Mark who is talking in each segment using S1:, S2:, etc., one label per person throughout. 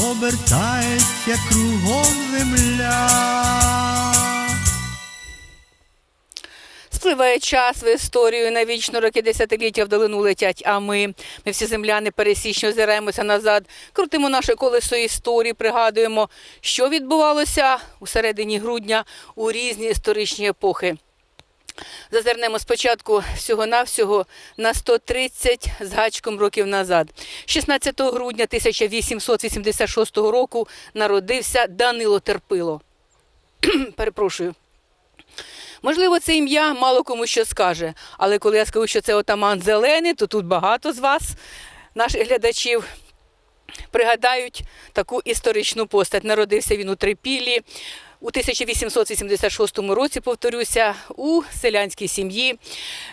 S1: обертається кругом земля.
S2: Спливає час в історію, навічно роки десятиліття вдалину летять, а ми, ми всі земляни пересічно озираємося назад, крутимо наше колесо історії, пригадуємо, що відбувалося у середині грудня у різні історичні епохи. Зазирнемо спочатку всього-навсього на 130 з гачком років назад. 16 грудня 1886 року народився Данило Терпило. Перепрошую. Можливо, це ім'я мало кому що скаже, але коли я скажу, що це отаман зелений, то тут багато з вас, наших глядачів, пригадають таку історичну постать. Народився він у Трипіллі у 1886 році, повторюся, у селянській сім'ї.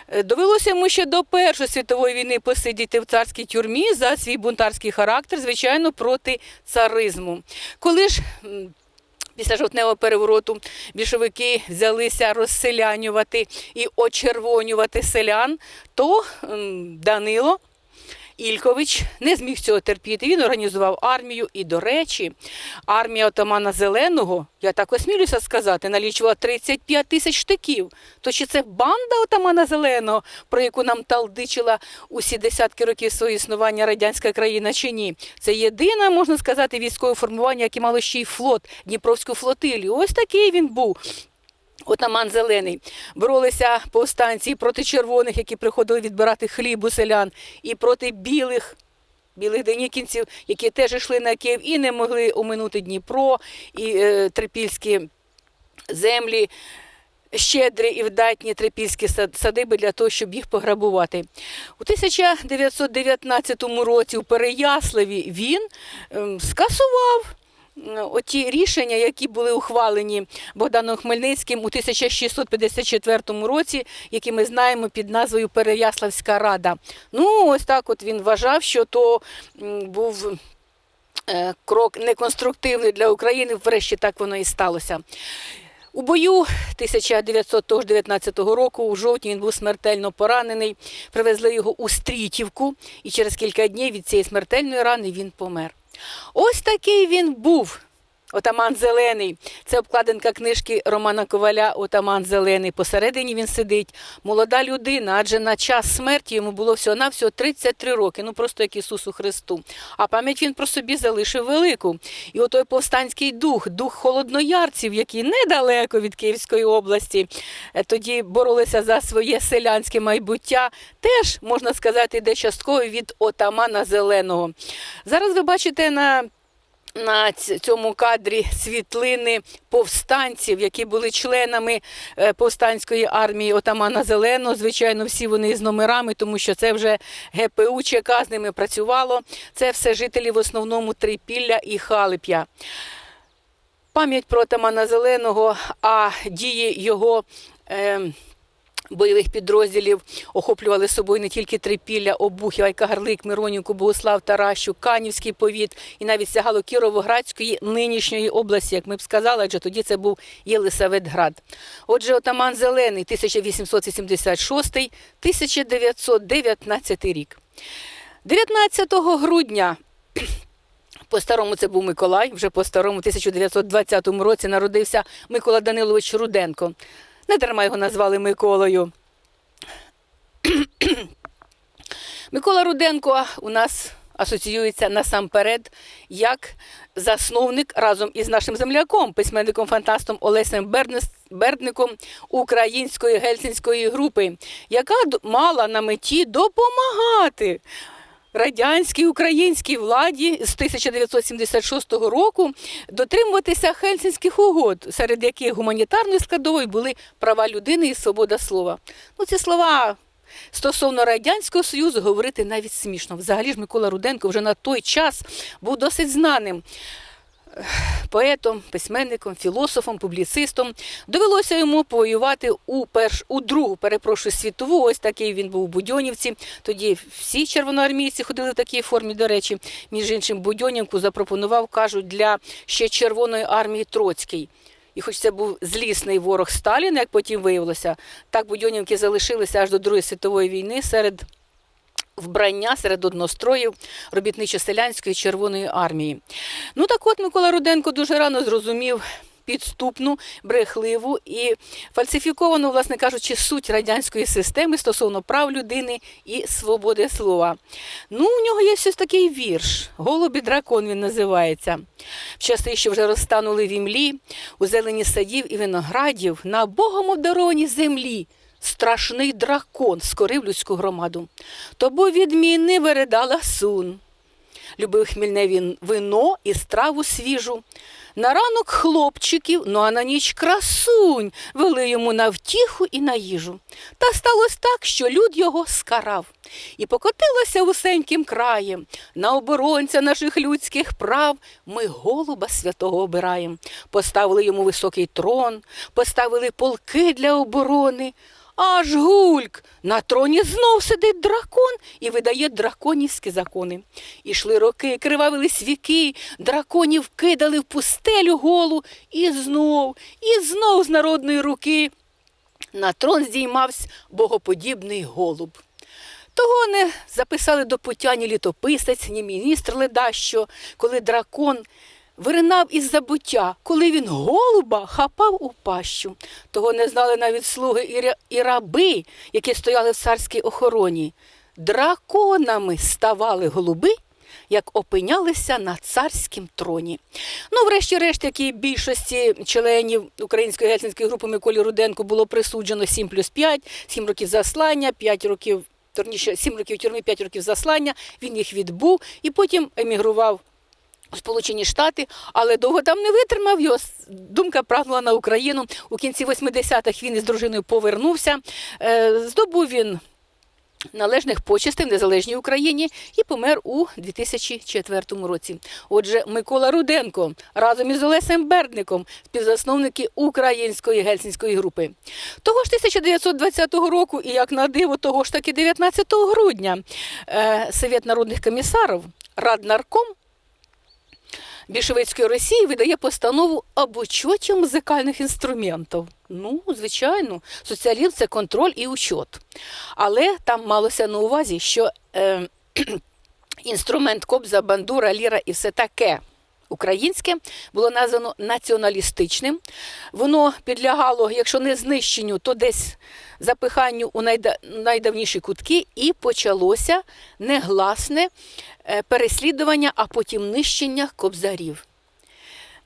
S2: Е, Довелося йому ще до Першої світової війни посидіти в царській тюрмі за свій бунтарський характер, звичайно, проти царизму. Коли ж Після жовтневого перевороту більшовики взялися розселянювати і очервонювати селян, то Данило Ількович не зміг цього терпіти. Він організував армію. І, до речі, армія отамана Зеленого, я так осмілюся сказати, налічувала 35 тисяч штиків. То чи це банда отамана Зеленого, про яку нам талдичила усі десятки років свого існування радянська країна, чи ні? Це єдине, можна сказати, військове формування, яке мало ще й флот, Дніпровську флотилію. Ось такий він був. Отаман Зелений. Боролися повстанці проти червоних, які приходили відбирати хліб у селян, і проти білих. Білих денікінців, які теж йшли на Київ і не могли оминути Дніпро і е, трипільські землі, щедрі і вдатні трипільські садиби для того, щоб їх пограбувати. У 1919 році у Переяславі він ем, скасував оті рішення, які були ухвалені Богданом Хмельницьким у 1654 році, які ми знаємо під назвою Переяславська рада. Ну, ось так от він вважав, що то був е, крок неконструктивний для України. Врешті так воно і сталося. У бою 1919 року у жовтні він був смертельно поранений. Привезли його у Стрітівку, і через кілька днів від цієї смертельної рани він помер. Ось такий він був. Отаман Зелений. Це обкладинка книжки Романа Коваля Отаман Зелений. Посередині він сидить. Молода людина, адже на час смерті йому було всього-навсього 33 роки, ну просто як Ісусу Христу. А пам'ять він про собі залишив велику. І отой повстанський дух, дух холодноярців, які недалеко від Київської області, е, тоді боролися за своє селянське майбуття, теж, можна сказати, йде частково від отамана Зеленого. Зараз ви бачите на на цьому кадрі світлини повстанців, які були членами е, повстанської армії отамана Зеленого. Звичайно, всі вони з номерами, тому що це вже ГПУ ЧК з ними працювало. Це все жителі в основному Трипілля і Халип'я. Пам'ять про отамана Зеленого, а дії його. Е, Бойових підрозділів охоплювали собою не тільки Трипілля, Обухів, Айкагарлик, Миронівку, Богослав, Таращу, Канівський повіт і навіть сягало Кіровоградської нинішньої області, як ми б сказали, адже тоді це був Єлисаветград. Отже, отаман Зелений 1886-1919 рік. 19 грудня по-старому це був Миколай, вже по-старому, 1920 році народився Микола Данилович Руденко. Не дарма його назвали Миколою. Микола Руденко у нас асоціюється насамперед як засновник разом із нашим земляком, письменником-фантастом Олесем Бернес- Бердником української гельсінської групи, яка мала на меті допомагати радянській українській владі з 1976 року дотримуватися хельсінських угод, серед яких гуманітарною складовою були права людини і свобода слова. Ну, ці слова. Стосовно Радянського Союзу говорити навіть смішно. Взагалі ж Микола Руденко вже на той час був досить знаним поетом, письменником, філософом, публіцистом. Довелося йому повоювати у перш у другу, перепрошую, світову. Ось такий він був у Будьонівці. Тоді всі червоноармійці ходили в такій формі. До речі, між іншим, Будьонівку запропонував, кажуть, для ще Червоної армії Троцький. І хоч це був злісний ворог Сталіна, як потім виявилося, так Будьонівки залишилися аж до Другої світової війни серед вбрання серед одностроїв робітничо-селянської Червоної армії. Ну так от Микола Руденко дуже рано зрозумів підступну, брехливу і фальсифіковану, власне кажучи, суть радянської системи стосовно прав людини і свободи слова. Ну, у нього є щось такий вірш. Голубі дракон він називається. В часи, що вже розтанули в імлі, у зелені садів і виноградів, на богом обдарованій землі. Страшний дракон скорив людську громаду. Тобо відмінний виридала сун. Любив хмільне він вино і страву свіжу. На ранок хлопчиків, ну а на ніч красунь вели йому на втіху і на їжу. Та сталося так, що люд його скарав. І покотилося усеньким краєм. На оборонця наших людських прав ми голуба святого обираєм. Поставили йому високий трон, поставили полки для оборони. Аж гульк! На троні знов сидить дракон і видає драконівські закони. Ішли роки, кривавились віки, драконів кидали в пустелю голу, і знов, і знов з народної руки на трон здіймався богоподібний голуб. Того не записали до пуття ні літописець, ні міністр ледащо, коли дракон виринав із забуття, коли він голуба хапав у пащу. Того не знали навіть слуги і, раби, які стояли в царській охороні. Драконами ставали голуби, як опинялися на царськім троні. Ну, врешті-решт, як і більшості членів української гельсінської групи Миколі Руденко було присуджено 7 плюс 5, 7 років заслання, 5 років, точніше, 7 років тюрми, 5 років заслання. Він їх відбув і потім емігрував Сполучені Штати, але довго там не витримав. Його думка прагнула на Україну. У кінці 80-х він із дружиною повернувся. Е, Здобув він належних почестей в незалежній Україні і помер у 2004 році. Отже, Микола Руденко разом із Олесем Бердником, співзасновники української гельсінської групи. Того ж 1920 року, і як на диво, того ж таки 19 грудня, е, Совет народних комісарів, Раднарком більшовицької Росії видає постанову об учоті музикальних інструментів. Ну, звичайно, соціалізм це контроль і учот. Але там малося на увазі, що е, інструмент кобза, бандура, ліра і все таке. Українське було названо націоналістичним. Воно підлягало, якщо не знищенню, то десь запиханню у найда- найдавніші кутки, і почалося негласне е, переслідування, а потім нищення кобзарів.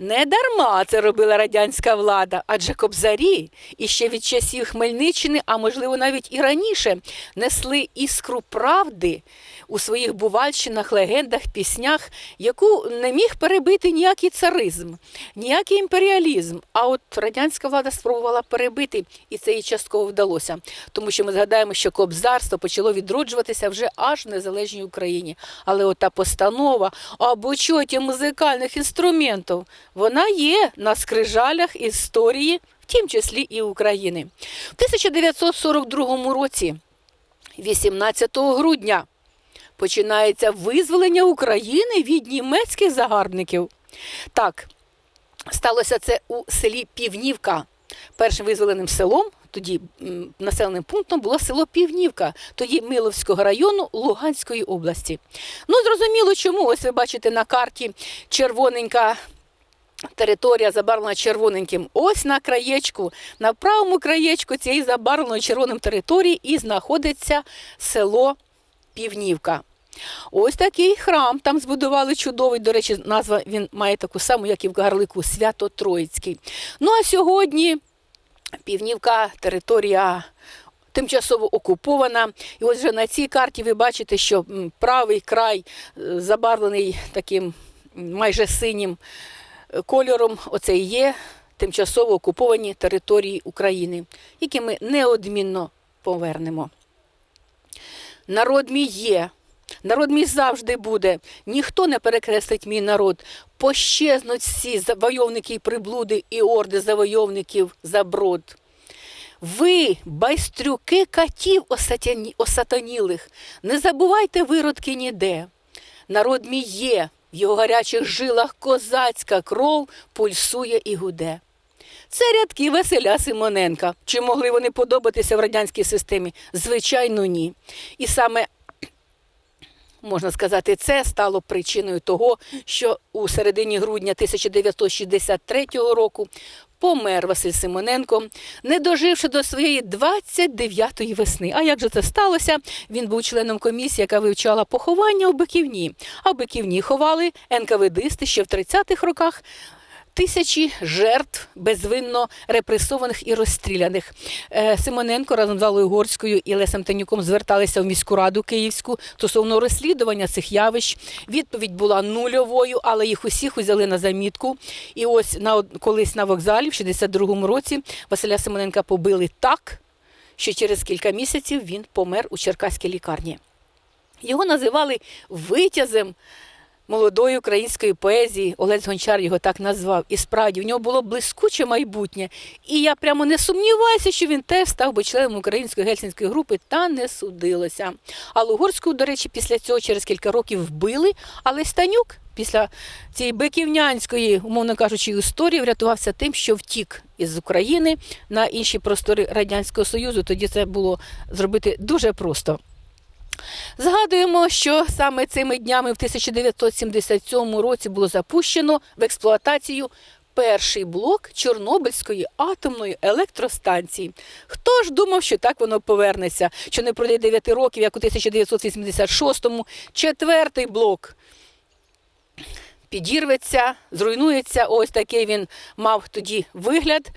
S2: Не дарма це робила радянська влада, адже кобзарі іще від часів Хмельниччини, а можливо навіть і раніше, несли іскру правди у своїх бувальщинах, легендах, піснях, яку не міг перебити ніякий царизм, ніякий імперіалізм. А от радянська влада спробувала перебити, і це їй частково вдалося. Тому що ми згадаємо, що кобзарство почало відроджуватися вже аж в незалежній Україні. Але от та постанова об учоті музикальних інструментів, вона є на скрижалях історії, в тім числі і України. В 1942 році, 18 грудня, починається визволення України від німецьких загарбників. Так, сталося це у селі Півнівка. Першим визволеним селом, тоді населеним пунктом було село Півнівка, тоді Миловського району Луганської області. Ну, зрозуміло, чому. Ось ви бачите на карті червоненька територія забарвлена червоненьким. Ось на краєчку, на правому краєчку цієї забарвленої червоним території і знаходиться село Півнівка. Ось такий храм там збудували чудовий. До речі, назва він має таку саму, як і в Гарлику, Свято-Троїцький. Ну а сьогодні Півнівка територія тимчасово окупована. І ось вже на цій карті ви бачите, що правий край е, забарвлений таким майже синім кольором. Оце є тимчасово окуповані території України, які ми неодмінно повернемо. Народ мій є, Народ мій завжди буде. Ніхто не перекреслить мій народ. Пощезнуть всі завойовники і приблуди і орди завойовників за брод. Ви, байстрюки катів осатанілих, не забувайте виродки ніде. Народ мій є, в його гарячих жилах козацька кров пульсує і гуде. Це рядки Василя Симоненка. Чи могли вони подобатися в радянській системі? Звичайно, ні. І саме можна сказати, це стало причиною того, що у середині грудня 1963 року помер Василь Симоненко, не доживши до своєї 29-ї весни. А як же це сталося? Він був членом комісії, яка вивчала поховання у Биківні. А в Биківні ховали НКВДисти ще в 30-х роках. Тисячі жертв безвинно репресованих і розстріляних. Е, Симоненко разом з Аллою Горською і Лесем Танюком зверталися в міську раду Київську стосовно розслідування цих явищ. Відповідь була нульовою, але їх усіх узяли на замітку. І ось на колись на вокзалі в 62-му році Василя Симоненка побили так, що через кілька місяців він помер у Черкаській лікарні. Його називали витязем молодої української поезії. Олець Гончар його так назвав. І справді в нього було блискуче майбутнє. І я прямо не сумніваюся, що він теж став би членом української гельсінської групи, та не судилося. А Лугорську, до речі, після цього через кілька років вбили, але Станюк. Після цієї биківнянської, умовно кажучи, історії врятувався тим, що втік із України на інші простори Радянського Союзу. Тоді це було зробити дуже просто. Згадуємо, що саме цими днями в 1977 році було запущено в експлуатацію перший блок Чорнобильської атомної електростанції. Хто ж думав, що так воно повернеться? Що не пройде 9 років, як у 1986-му, четвертий блок підірветься, зруйнується. Ось такий він мав тоді вигляд.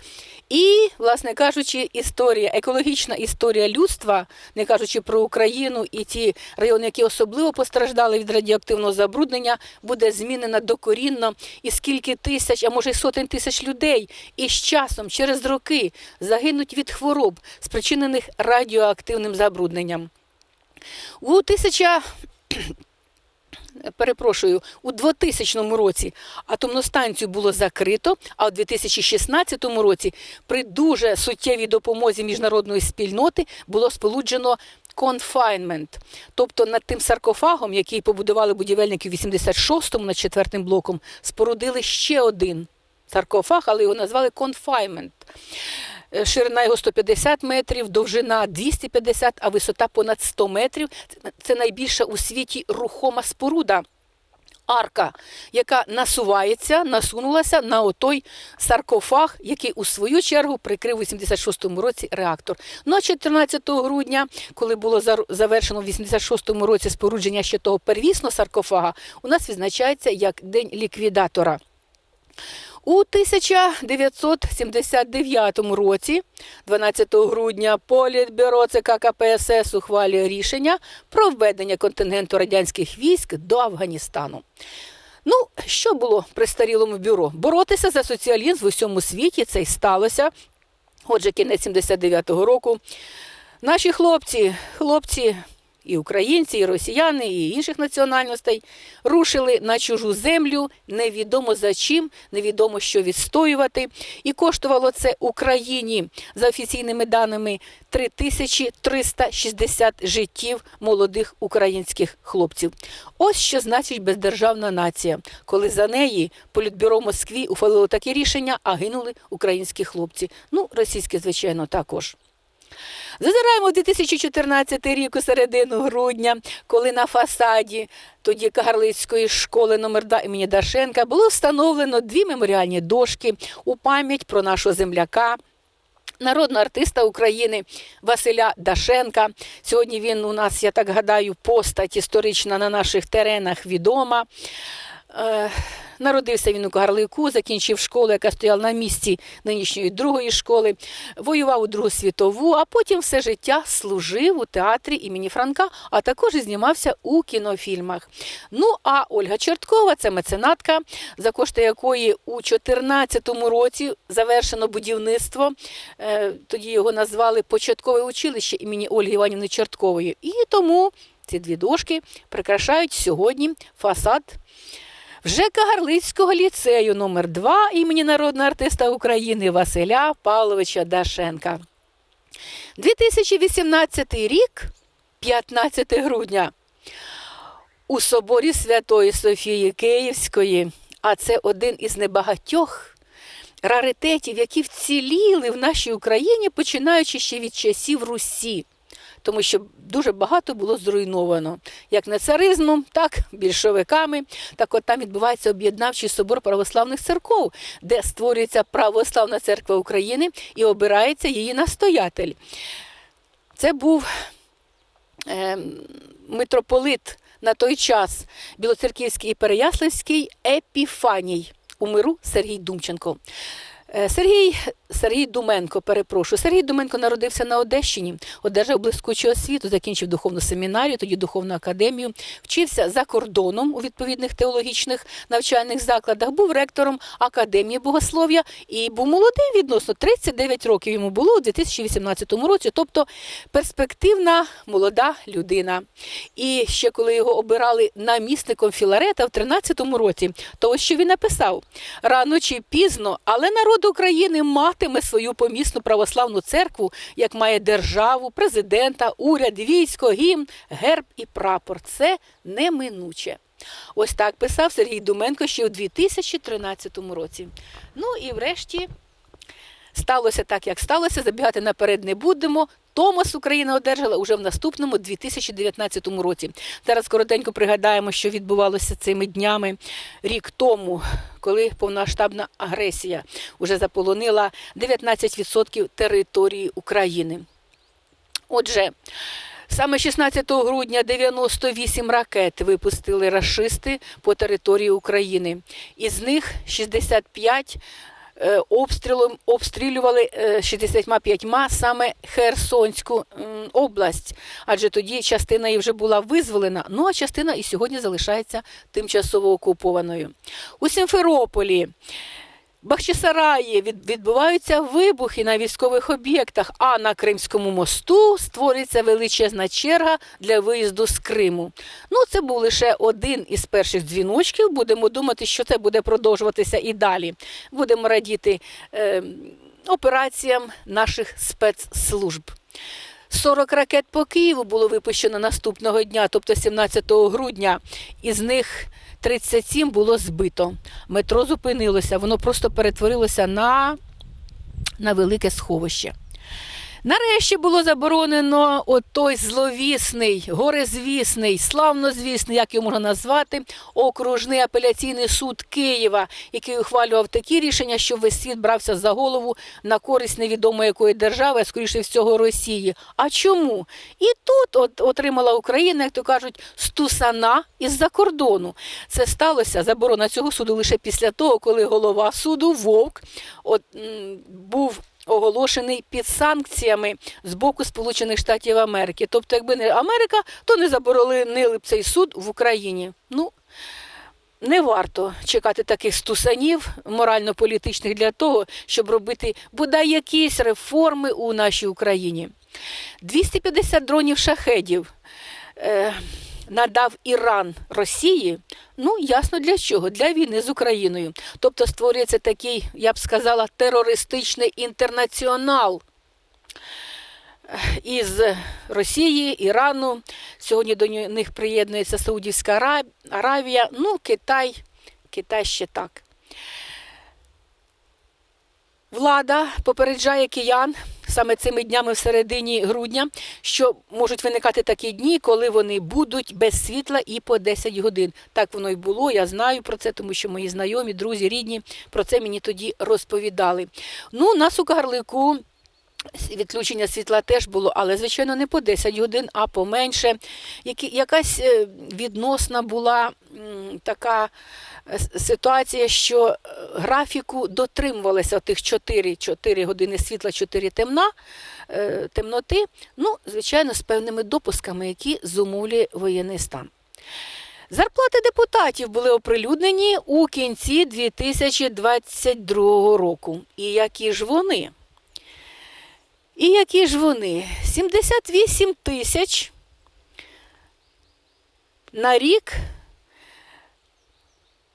S2: І, власне кажучи, історія, екологічна історія людства, не кажучи про Україну і ті райони, які особливо постраждали від радіоактивного забруднення, буде змінена докорінно. І скільки тисяч, а може й сотень тисяч людей, і з часом, через роки, загинуть від хвороб, спричинених радіоактивним забрудненням. У 1000 перепрошую, у 2000 році атомну станцію було закрито, а у 2016 році при дуже суттєвій допомозі міжнародної спільноти було сполуджено конфайнмент. Тобто над тим саркофагом, який побудували будівельники в 86-му над четвертим блоком, спорудили ще один саркофаг, але його назвали конфайнмент. Е, Ширина його 150 метрів, довжина 250, а висота понад 100 метрів. Це- найбільша у світі рухома споруда. Арка, яка насувається, насунулася на отой саркофаг, який у свою чергу прикрив у 86-му році реактор. Ну а 14 грудня, коли було завершено в 86-му році спорудження ще того первісного саркофага, у нас відзначається як День ліквідатора. У 1979 році, 12 грудня, Політбюро ЦК КПСС ухвалює рішення про введення контингенту радянських військ до Афганістану. Ну, що було при старілому бюро? Боротися за соціалізм в усьому світі це й сталося. Отже, кінець 79-го року. Наші хлопці, хлопці і українці, і росіяни, і інших національностей рушили на чужу землю, невідомо за чим, невідомо що відстоювати. І коштувало це Україні за офіційними даними 3360 життів молодих українських хлопців. Ось що значить бездержавна нація, коли за неї політбюро Москві ухвалило таке рішення, а гинули українські хлопці. Ну, російські, звичайно, також. Зазираємо в 2014 рік у середину грудня, коли на фасаді тоді Кагарлицької школи номер 2 імені Дашенка було встановлено дві меморіальні дошки у пам'ять про нашого земляка. Народного артиста України Василя Дашенка. Сьогодні він у нас, я так гадаю, постать історична на наших теренах відома. Е, Народився він у Кагарлику, закінчив школу, яка стояла на місці нинішньої другої школи, воював у Другу світову, а потім все життя служив у театрі імені Франка, а також і знімався у кінофільмах. Ну а Ольга Черткова це меценатка, за кошти якої у 2014 році завершено будівництво. Е, Тоді його назвали початкове училище імені Ольги Іванівни Чорткової. І тому ці дві дошки прикрашають сьогодні фасад вже Кагарлицького ліцею номер 2 імені народного артиста України Василя Павловича Дашенка. 2018 рік, 15 грудня, у соборі Святої Софії Київської, а це один із небагатьох раритетів, які вціліли в нашій Україні, починаючи ще від часів Русі. Тому що дуже багато було зруйновано як не царизмом, так більшовиками. Так от там відбувається об'єднавчий собор православних церков, де створюється Православна церква України і обирається її настоятель. Це був е, митрополит на той час Білоцерківський і Переяславський Епіфаній у миру Сергій Думченко. Е, Сергій, Сергій Думенко, перепрошую. Сергій Думенко народився на Одещині, одержав блискучу освіту, закінчив духовну семінарію, тоді духовну академію, вчився за кордоном у відповідних теологічних навчальних закладах, був ректором Академії богослов'я і був молодий відносно 39 років йому було у 2018 році, тобто перспективна молода людина. І ще коли його обирали намісником Філарета в 13-му році, то ось що він написав: рано чи пізно, але народ України матиме свою помісну православну церкву, як має державу, президента, уряд, військо, гімн, герб і прапор. Це неминуче. Ось так писав Сергій Думенко ще у 2013 році. Ну і врешті сталося так, як сталося. Забігати наперед не будемо. Томас Україна одержала уже в наступному 2019 році. Зараз коротенько пригадаємо, що відбувалося цими днями рік тому, коли повномасштабна агресія вже заполонила 19% території України. Отже, саме 16 грудня 98 ракет випустили рашисти по території України. Із них 65 е, обстрілом обстрілювали 65-ма саме Херсонську область, адже тоді частина її вже була визволена, ну а частина і сьогодні залишається тимчасово окупованою. У Сімферополі. Бахчисараї відбуваються вибухи на військових об'єктах, а на Кримському мосту створюється величезна черга для виїзду з Криму. Ну, це був лише один із перших дзвіночків. Будемо думати, що це буде продовжуватися і далі. Будемо радіти е, операціям наших спецслужб. 40 ракет по Києву було випущено наступного дня, тобто 17 грудня. Із них 37 було збито. Метро зупинилося, воно просто перетворилося на, на велике сховище. Нарешті було заборонено от той зловісний, горезвісний, славнозвісний, як його можна назвати, окружний апеляційний суд Києва, який ухвалював такі рішення, що весь світ брався за голову на користь невідомо якої держави, а скоріше всього Росії. А чому? І тут от отримала Україна, як то кажуть, стусана із-за кордону. Це сталося заборона цього суду лише після того, коли голова суду Вовк от, був оголошений під санкціями з боку Сполучених Штатів Америки. Тобто, якби не Америка, то не заборонили б цей суд в Україні. Ну, не варто чекати таких стусанів морально-політичних для того, щоб робити бодай якісь реформи у нашій Україні. 250 дронів шахедів. Надав Іран Росії, ну ясно для чого? Для війни з Україною. Тобто створюється такий, я б сказала, терористичний інтернаціонал із Росії, Ірану. Сьогодні до них приєднується Саудівська Аравія, ну, Китай, Китай ще так. Влада попереджає киян саме цими днями в середині грудня, що можуть виникати такі дні, коли вони будуть без світла і по 10 годин. Так воно й було. Я знаю про це, тому що мої знайомі, друзі, рідні про це мені тоді розповідали. Ну, нас у Карлику. Відключення світла теж було, але, звичайно, не по 10 годин, а поменше. Якась е, відносна була така е, ситуація, що е, графіку дотримувалися тих 4, 4 години світла, 4 темна, темноти, ну, звичайно, з певними допусками, які зумовлює воєнний стан. Зарплати депутатів були оприлюднені у кінці 2022 року. І які ж вони? І які ж вони? 78 тисяч на рік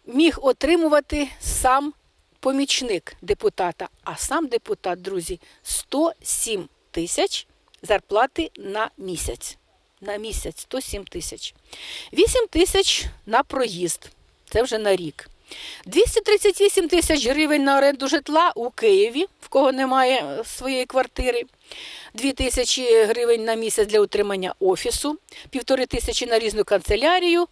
S2: міг отримувати сам помічник депутата, а сам депутат, друзі, 107 тисяч зарплати на місяць. На місяць 107 тисяч. 8 тисяч на проїзд. Це вже на рік. 238 тисяч гривень на оренду житла у Києві, в кого немає своєї квартири. 2 тисячі гривень на місяць для утримання офісу, півтори тисячі на різну канцелярію.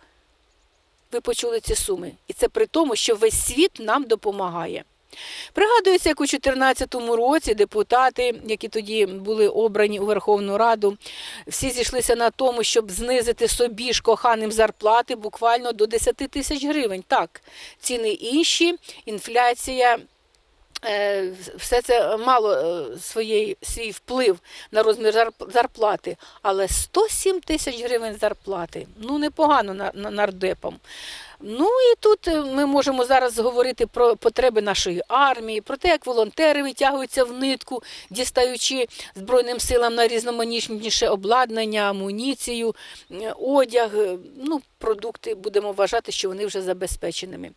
S2: Ви почули ці суми. І це при тому, що весь світ нам допомагає. Пригадується, як у 2014 році депутати, які тоді були обрані у Верховну Раду, всі зійшлися на тому, щоб знизити собі ж коханим зарплати буквально до 10 тисяч гривень. Так, ціни інші, інфляція. Е, Все це мало е, своєї, свій вплив на розмір зарплати, але 107 тисяч гривень зарплати ну непогано на, на нардепам. Ну і тут е, ми можемо зараз говорити про потреби нашої армії, про те, як волонтери витягуються в нитку, дістаючи Збройним силам на різноманітніше обладнання, амуніцію, одяг, ну, продукти будемо вважати, що вони вже забезпеченими.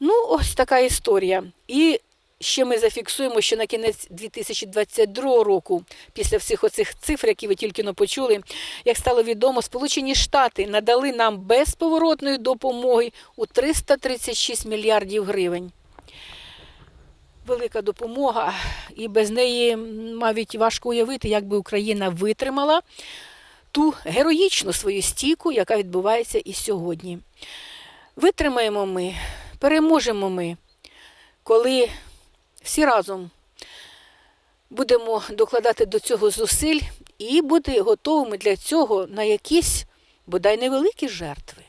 S2: Ну, ось така історія. І ще ми зафіксуємо, що на кінець 2022 року, після всіх оцих цифр, які ви тільки но почули, як стало відомо, Сполучені Штати надали нам безповоротної допомоги у 336 мільярдів гривень. Велика допомога, і без неї навіть важко уявити, як би Україна витримала ту героїчну свою стійку, яка відбувається і сьогодні. Витримаємо ми, переможемо ми, коли всі разом будемо докладати до цього зусиль і бути готовими для цього на якісь бодай невеликі жертви.